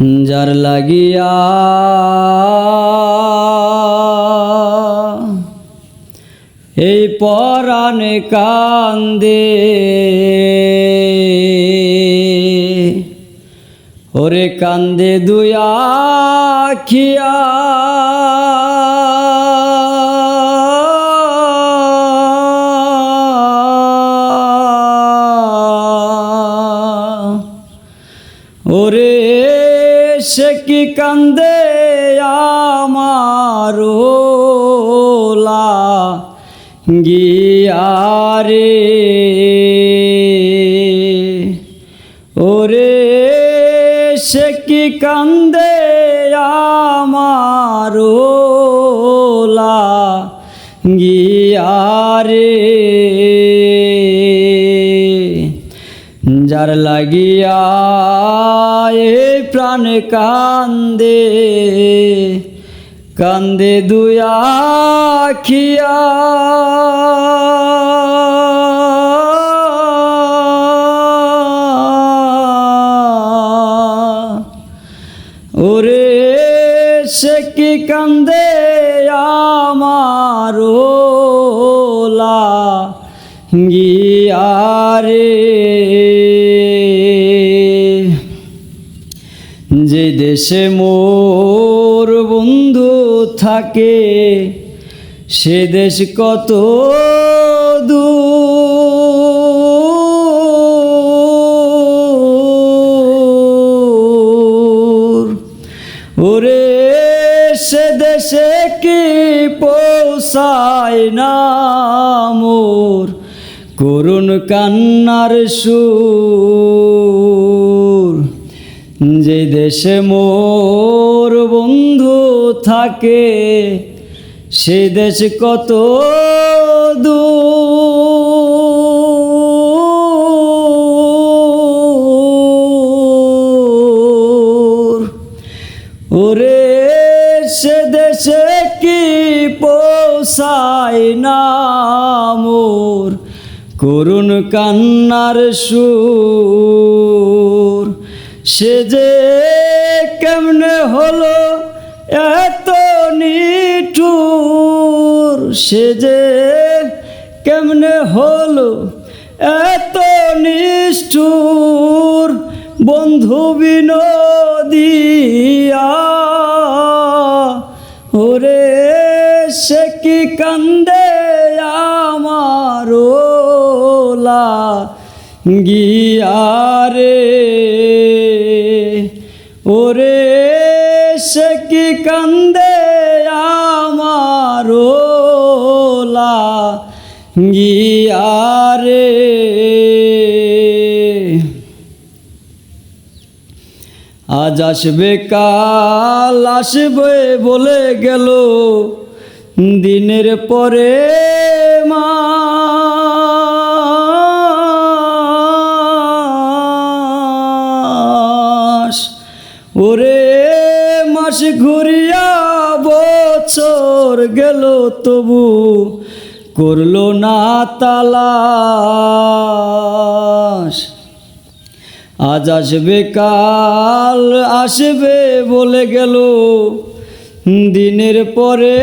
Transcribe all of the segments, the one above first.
যার লাগিয়া এই পরাণে কান্দে। ওরে কান্দে দুয়া খিয়া ওরে সে কি কান্দে আমারোলা গিয়ারে ওরে সে কি কান্দে আমারোলা গিয়ারে যার লাগিয়া এই প্রাণ কান্দে কান্দে দুয়া খিয়া ওরে সে কি কান্দে আমারোলা গিয়ারে। যে দেশে মোর বন্ধু থাকে, সে দেশ কত দূর? ওরে সে দেশে কি পৌঁছায় না মোর? করুণ কান্নার সুর। যে দেশে মোর বন্ধু থাকে, সে দেশ কত দূর। ওরে, সে দেশে কি পৌঁছায় না? করুণ কান্নার সুর। সে যে কেমনে হলো এত নিঠুর। সে যে কেমনে হলো এত নিষ্ঠুর। বন্ধু বিনোদিয়া ওরে সে কি কান্দে গিয়ারে ওরে সে কি কান্দে আমারোলা গিয়ারে আজ আসবে কাল, আসবে বলে গেল। দিনের পরে মাস ওরে মাস ঘুরিয়া বছর গেল তবু করল না তালাশ। আজ আসবে কাল আসবে বলে গেল। দিনের পরে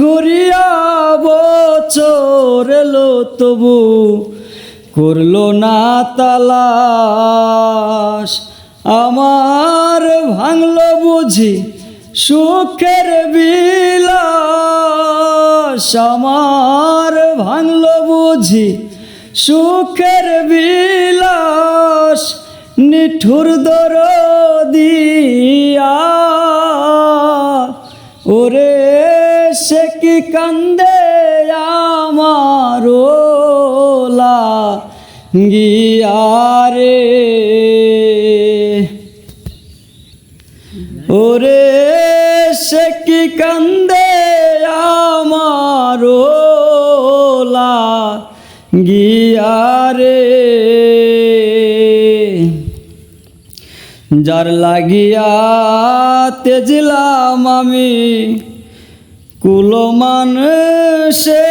ঘুরিয়া বছর এলো তবু করল না তালাশ। আমার ভাঙলো বুঝি সুখের বিলাস। আমার ভাঙলো বুঝি সুখের বিলাস। নিঠুর দর দিয়া ওরে সে কি কান্দে আমারোলা গিয়ারে ওরে সে কি কান্দে আমারোলা গিয়ারে যার লাগিয়া তেজলাম আমি কুলমান সে